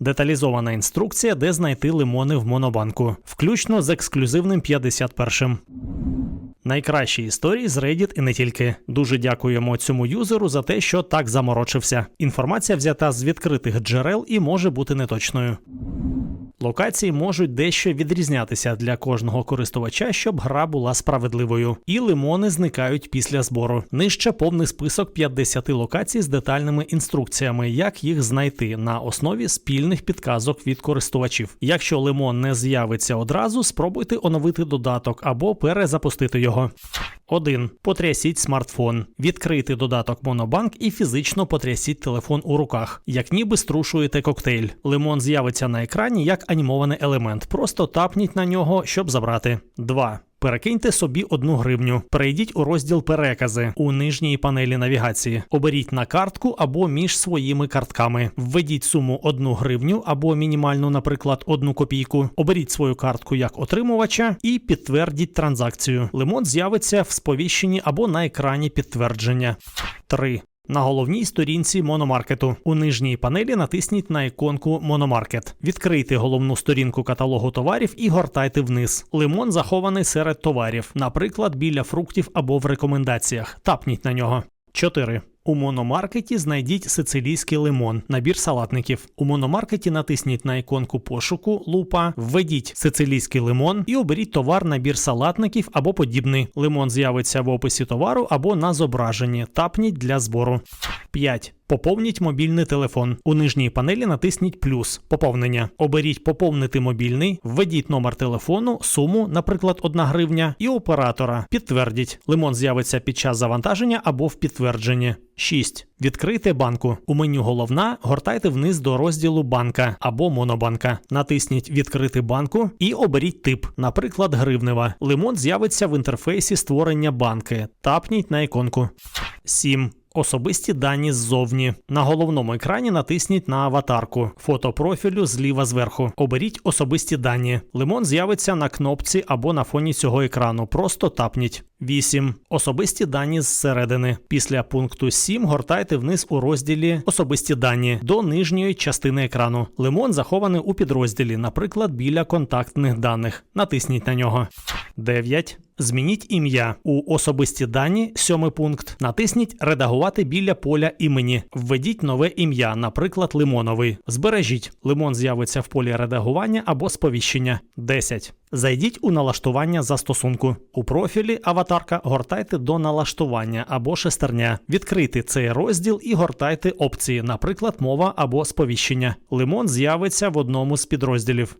Деталізована інструкція, де знайти лимони в монобанку, включно з ексклюзивним 51-м. Найкращі історії з Reddit і не тільки. Дуже дякуємо цьому юзеру за те, що так заморочився. Інформація взята з відкритих джерел і може бути неточною. Локації можуть дещо відрізнятися для кожного користувача, щоб гра була справедливою. І лимони зникають після збору. Нижче повний список 50 локацій з детальними інструкціями, як їх знайти на основі спільних підказок від користувачів. Якщо лимон не з'явиться одразу, спробуйте оновити додаток або перезапустити його. 1. Потрясіть смартфон. Відкрийте додаток Монобанк і фізично потрясіть телефон у руках, як ніби струшуєте коктейль. Лимон з'явиться на екрані як анімований елемент. Просто тапніть на нього, щоб забрати. 2. Перекиньте собі одну гривню. Перейдіть у розділ Перекази у нижній панелі навігації. Оберіть на картку або між своїми картками. Введіть суму одну гривню або мінімальну, наприклад, одну копійку. Оберіть свою картку як отримувача і підтвердіть транзакцію. Лимон з'явиться в сповіщенні або на екрані підтвердження. 3. На головній сторінці мономаркету у нижній панелі натисніть на іконку Мономаркет. Відкрийте головну сторінку каталогу товарів і гортайте вниз. Лимон захований серед товарів, наприклад, біля фруктів або в рекомендаціях. Тапніть на нього. 4. У мономаркеті знайдіть сицилійський лимон, набір салатників. У мономаркеті натисніть на іконку пошуку лупа, введіть сицилійський лимон і оберіть товар набір салатників або подібний. Лимон з'явиться в описі товару або на зображенні. Тапніть для збору. 5. Поповніть мобільний телефон. У нижній панелі натисніть плюс поповнення. Оберіть поповнити мобільний, введіть номер телефону, суму, наприклад, 1 гривня, і оператора. Підтвердіть. Лимон з'явиться під час завантаження або в підтвердженні. 6. Відкрийте банку. У меню головна гортайте вниз до розділу банка або монобанка. Натисніть Відкрити банку і оберіть тип, наприклад, гривнева. Лимон з'явиться в інтерфейсі створення банки. Тапніть на іконку. 7. Особисті дані ззовні. На головному екрані натисніть на аватарку. Фото профілю зліва зверху. Оберіть особисті дані. Лимон з'явиться на кнопці або на фоні цього екрану. Просто тапніть. 8. Особисті дані зсередини. Після пункту 7 гортайте вниз у розділі Особисті дані до нижньої частини екрану. Лимон захований у підрозділі, наприклад, біля контактних даних. Натисніть на нього. 9. Змініть ім'я у особисті дані, сьомий пункт. Натисніть Редагувати біля поля імені. Введіть нове ім'я, наприклад, лимоновий. Збережіть. Лимон з'явиться в полі редагування або сповіщення. 10. Зайдіть у налаштування застосунку. У профілі аватарка гортайте до налаштування або шестерня. Відкрийте цей розділ і гортайте опції, наприклад, мова або сповіщення. Лимон з'явиться в одному з підрозділів.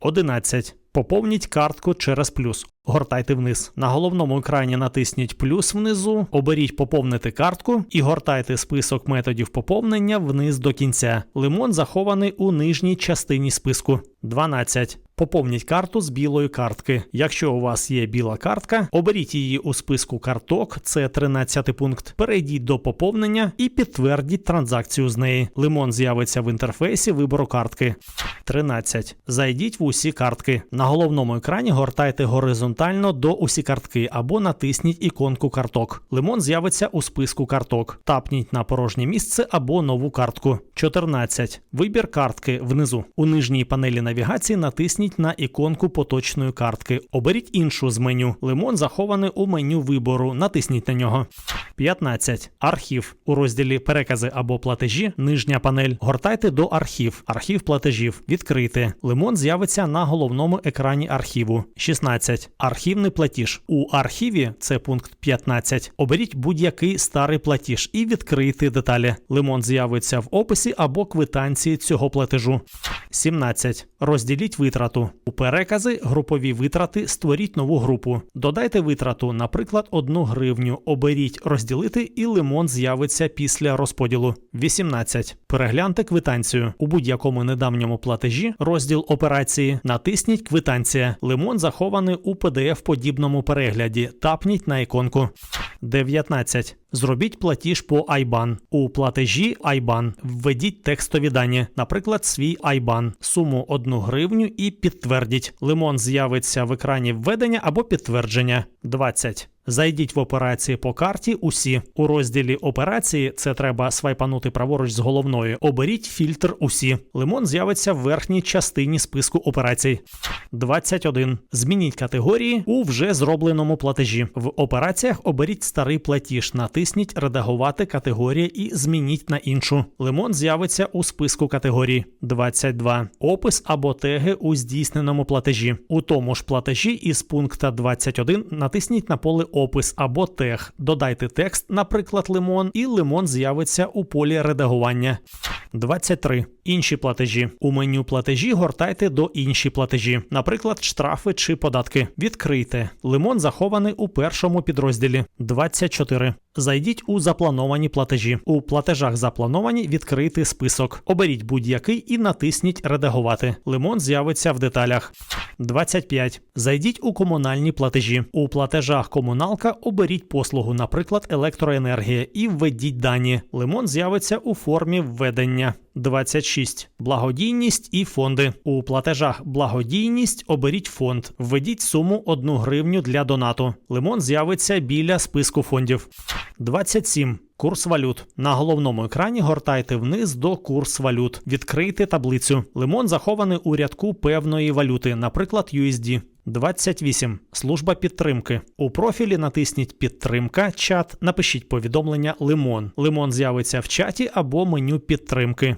11. Поповніть картку через плюс. Гортайте вниз. На головному екрані натисніть плюс внизу, оберіть поповнити картку і гортайте список методів поповнення вниз до кінця. Лимон захований у нижній частині списку. 12. Поповніть карту з білої картки. Якщо у вас є біла картка, оберіть її у списку карток, це 13 пункт. Перейдіть до поповнення і підтвердіть транзакцію з неї. Лимон з'явиться в інтерфейсі вибору картки. 13. Зайдіть в усі картки. На головному екрані гортайте горизонтально до усі картки або натисніть іконку карток. Лимон з'явиться у списку карток. Тапніть на порожнє місце або нову картку. 14. Вибір картки внизу. У нижній панелі навігації натисніть на іконку поточної картки. Оберіть іншу з меню. Лимон захований у меню вибору. Натисніть на нього. 15. Архів. У розділі Перекази або платежі. Нижня панель. Гортайте до архів. Архів платежів. Відкрити. Лимон з'явиться на головному екрані архіву. 16. Архівний платіж. У архіві, це пункт 15. Оберіть будь-який старий платіж і відкрийте деталі. Лимон з'явиться в описі або квитанції цього платежу. 17. Розділіть витрату. У перекази групові витрати створіть нову групу. Додайте витрату, наприклад, 1 гривню. Оберіть розділити і лимон з'явиться після розподілу. 18. Перегляньте квитанцію. У будь-якому недавньому платежі розділ операції. Натисніть квитанція. Лимон захований у PDF-подібному перегляді. Тапніть на іконку. 19. Зробіть платіж по IBAN. У платежі IBAN введіть текстові дані, наприклад, свій IBAN, суму 1 гривню і підтвердіть. Лимон з'явиться в екрані введення або підтвердження. 20. Зайдіть в операції по карті усі. У розділі операції це треба свайпанути праворуч з головною. Оберіть фільтр усі. Лимон з'явиться в верхній частині списку операцій. 21. Змініть категорії у вже зробленому платежі. В операціях оберіть старий платіж, натисніть Редагувати категорії і змініть на іншу. Лимон з'явиться у списку категорій. 22. Опис або теги у здійсненому платежі. У тому ж платежі із пункта 21 натисніть на поле Опис або тег. Додайте текст, наприклад, лимон, і лимон з'явиться у полі редагування. 23. Інші платежі. У меню платежі гортайте до інші платежі, наприклад, штрафи чи податки. Відкрийте. Лимон захований у першому підрозділі. 24. Зайдіть у заплановані платежі. У платежах заплановані відкрити список. Оберіть будь-який і натисніть Редагувати. Лимон з'явиться в деталях. 25. Зайдіть у комунальні платежі. У платежах комуналка оберіть послугу, наприклад, електроенергія, і введіть дані. Лимон з'явиться у формі введення. 26. Благодійність і фонди. У платежах благодійність оберіть фонд. Введіть суму 1 гривню для донату. Лимон з'явиться біля списку фондів. 27. Курс валют. На головному екрані гортайте вниз до курс валют. Відкрийте таблицю. Лимон захований у рядку певної валюти, наприклад, USD. 28. Служба підтримки. У профілі натисніть Підтримка, чат, напишіть повідомлення Лимон. Лимон з'явиться в чаті або меню підтримки.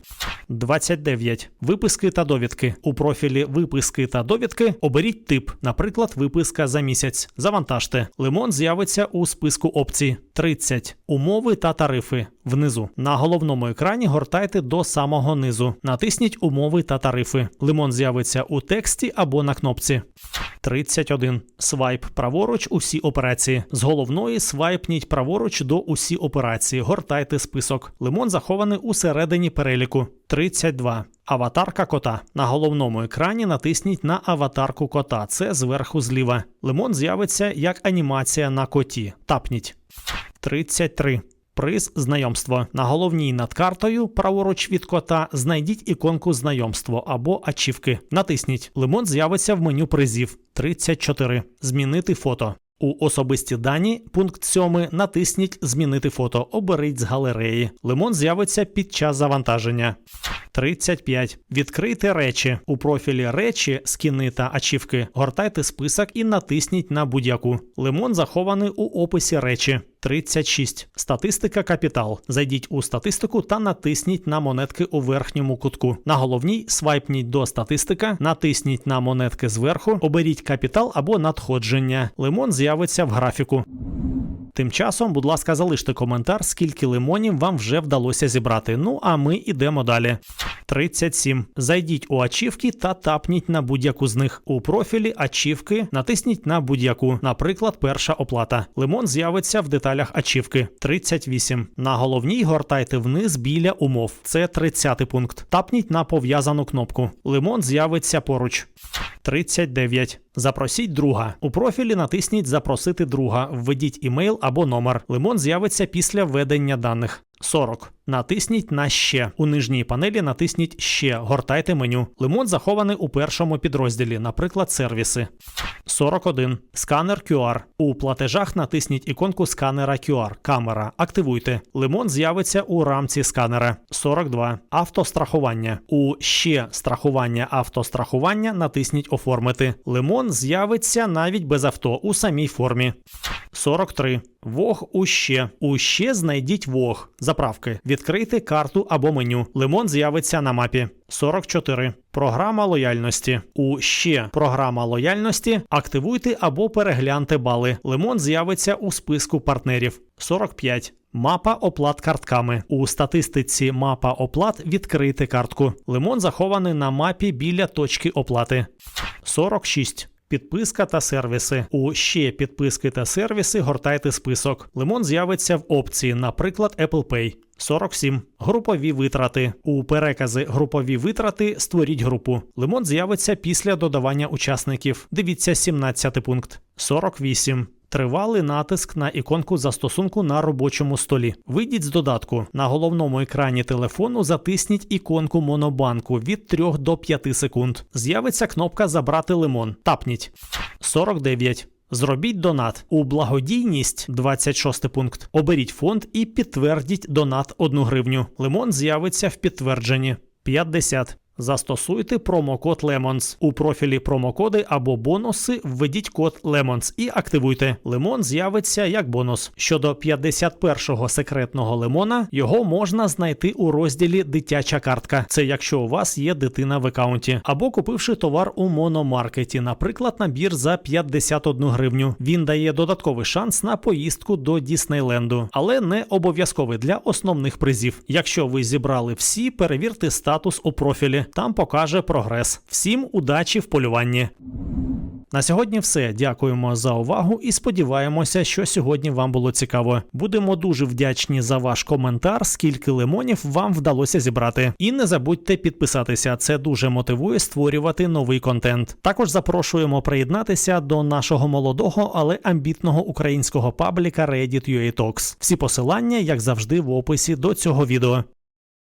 29. Виписки та довідки. У профілі Виписки та довідки оберіть тип, наприклад, виписка за місяць. Завантажте. Лимон з'явиться у списку опцій. 30. Умови та тарифи. Внизу. На головному екрані гортайте до самого низу. Натисніть Умови та тарифи. Лимон з'явиться у тексті або на кнопці. 31. Свайп праворуч усі операції. З головної свайпніть праворуч до усі операції. Гортайте список. Лимон захований усередині переліку. 32. Аватарка кота. На головному екрані натисніть на аватарку кота. Це зверху зліва. Лимон з'явиться як анімація на коті. Тапніть. 33. Приз знайомство. На головній над картою, праворуч від кота, знайдіть іконку знайомство або ачівки. Натисніть. Лимон з'явиться в меню призів. 34. Змінити фото. У особисті дані, пункт 7, натисніть Змінити фото. Оберіть з галереї. Лимон з'явиться під час завантаження. 35. Відкрийте речі. У профілі речі, скіни та ачівки. Гортайте список і натисніть на будь-яку. Лимон захований у описі речі. 36. Статистика капітал. Зайдіть у статистику та натисніть на монетки у верхньому кутку. На головній свайпніть до статистика, натисніть на монетки зверху, оберіть капітал або надходження. Лимон з'явиться в графіку. Тим часом, будь ласка, залиште коментар, скільки лимонів вам вже вдалося зібрати. Ну а ми йдемо далі. 37. Зайдіть у ачівки та тапніть на будь-яку з них. У профілі ачівки натисніть на будь-яку, наприклад, перша оплата. Лимон з'явиться в деталях ачівки. 38. На головній гортайте вниз біля умов. Це 30 пункт. Тапніть на пов'язану кнопку. Лимон з'явиться поруч. 39. Запросіть друга. У профілі натисніть Запросити друга. Введіть імейл або номер. Лимон з'явиться після введення даних. 40. Натисніть на ще. У нижній панелі натисніть ще. Гортайте меню. Лимон захований у першому підрозділі, наприклад, сервіси. 41. Сканер QR. У платежах натисніть іконку сканера QR. Камера. Активуйте. Лимон з'явиться у рамці сканера. 42. Автострахування. У ще страхування автострахування натисніть Оформити. Лимон з'явиться навіть без авто у самій формі. 43. Вог у ще. У ще знайдіть вог. Заправки. Відкрийте карту або меню. Лимон з'явиться на мапі. 44. Програма лояльності. У ще програма лояльності. Активуйте або перегляньте бали. Лимон з'явиться у списку партнерів. 45. Мапа оплат картками. У статистиці мапа оплат відкрити картку. Лимон захований на мапі біля точки оплати. 46. Підписка та сервіси. У ще підписки та сервіси гортайте список. Лимон з'явиться в опції, наприклад, Apple Pay. 47. Групові витрати. У перекази групові витрати створіть групу. Лимон з'явиться після додавання учасників. Дивіться 17 пункт. 48. Тривалий натиск на іконку застосунку на робочому столі. Вийдіть з додатку. На головному екрані телефону затисніть іконку Монобанку від 3 до 5 секунд. З'явиться кнопка Забрати лимон. Тапніть. 49. Зробіть донат у благодійність 26 пункт. Оберіть фонд і підтвердіть донат 1 гривню. Лимон з'явиться в підтвердженні. 50. Застосуйте промокод LEMONS. У профілі промокоди або бонуси введіть код LEMONS і активуйте. Лимон з'явиться як бонус. Щодо 51-го секретного лимона, його можна знайти у розділі Дитяча картка. Це якщо у вас є дитина в аккаунті, або купивши товар у мономаркеті, наприклад, набір за 51 гривню. Він дає додатковий шанс на поїздку до Діснейленду, але не обов'язковий для основних призів. Якщо ви зібрали всі, перевірте статус у профілі. Там покаже прогрес. Всім удачі в полюванні. На сьогодні все. Дякуємо за увагу і сподіваємося, що сьогодні вам було цікаво. Будемо дуже вдячні за ваш коментар, скільки лимонів вам вдалося зібрати. І не забудьте підписатися, це дуже мотивує створювати новий контент. Також запрошуємо приєднатися до нашого молодого, але амбітного українського пабліка Reddit UA Talks. Всі посилання, як завжди, в описі до цього відео.